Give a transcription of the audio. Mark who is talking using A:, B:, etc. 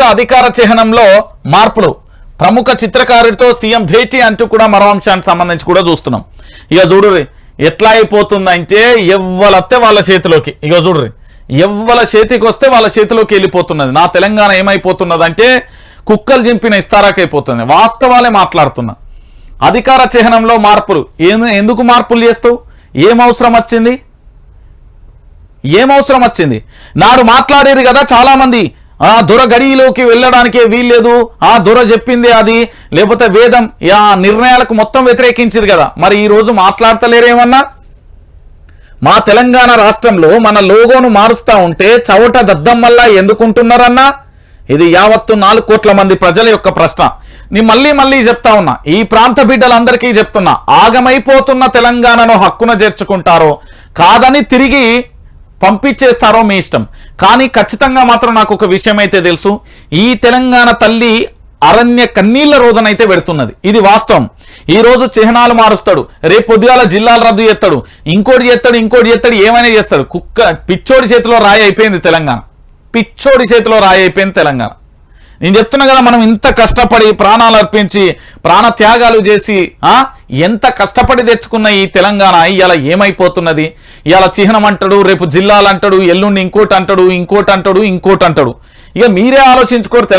A: రాష్ట్ర అధికార చిహ్నంలో మార్పులు. ప్రముఖ చిత్రకారుడితో సీఎం భేటీ అంటూ కూడా మరో అంశానికి సంబంధించి కూడా చూస్తున్నాం. ఇక చూడుర్రి ఎట్లా అయిపోతుందంటే ఎవ్వలత్తే వాళ్ళ చేతిలోకి. ఇక చూడుర్రి ఎవ్వల చేతికి వస్తే వాళ్ళ చేతిలోకి వెళ్ళిపోతున్నది. నా తెలంగాణ ఏమైపోతున్నది అంటే కుక్కలు చింపిన ఇస్తారాకైపోతుంది వాస్తవాలే మాట్లాడుతున్నా. అధికార చిహ్నంలో మార్పులు. ఎందుకు మార్పులు చేస్తావు? ఏం అవసరం వచ్చింది? ఏం అవసరం వచ్చింది? నాడు మాట్లాడేరు కదా చాలా మంది ఆ దొర గడిలోకి వెళ్ళడానికే వీల్లేదు. ఆ దొర చెప్పింది అది. లేకపోతే వేదం ఆ నిర్ణయాలకు మొత్తం వ్యతిరేకించారు కదా. మరి ఈ రోజు మాట్లాడతలేరేమన్నా? మా తెలంగాణ రాష్ట్రంలో మన లోగోను మారుస్తా ఉంటే చవట దద్దమ్మల్లా ఎందుకుంటున్నారన్నా? ఇది యావత్తు నాలుగు కోట్ల మంది ప్రజల యొక్క ప్రశ్న. నీ మళ్ళీ మళ్ళీ చెప్తా ఉన్నా. ఈ ప్రాంత బిడ్డలందరికీ చెప్తున్నా. ఆగమైపోతున్న తెలంగాణను హక్కున చేర్చుకుంటారో? కాదని తిరిగి పంపించేస్తారో మీ ఇష్టం. కానీ ఖచ్చితంగా మాత్రం నాకు ఒక విషయం అయితే తెలుసు. ఈ తెలంగాణ తల్లి అరణ్య కన్నీళ్ళ రోజునైతే పెడుతున్నది. ఇది వాస్తవం. ఈ రోజు చిహ్నాలు మారుస్తాడు. రేపు పొద్దుగాల జిల్లాలు రద్దు చేస్తాడు. ఇంకోటి చేస్తాడు ఇంకోటి చేస్తాడు ఏమైనా చేస్తాడు. కుక్క పిచ్చోడి చేతిలో రాయి అయిపోయింది తెలంగాణ. పిచ్చోడి చేతిలో రాయి అయిపోయింది తెలంగాణ. నేను చెప్తున్నా కదా మనం ఇంత కష్టపడి ప్రాణాలు అర్పించి ప్రాణ త్యాగాలు చేసి ఆ? ఎంత కష్టపడి తెచ్చుకున్న ఈ తెలంగాణ ఇవాళ ఏమైపోతున్నది? ఇవాళ చిహ్నం అంటాడు రేపు జిల్లాలు అంటాడు ఎల్లుండి ఇంకోటి అంటాడు ఇంకోటి అంటాడు ఇంకోటి అంటాడు. ఇక మీరే ఆలోచించుకోరు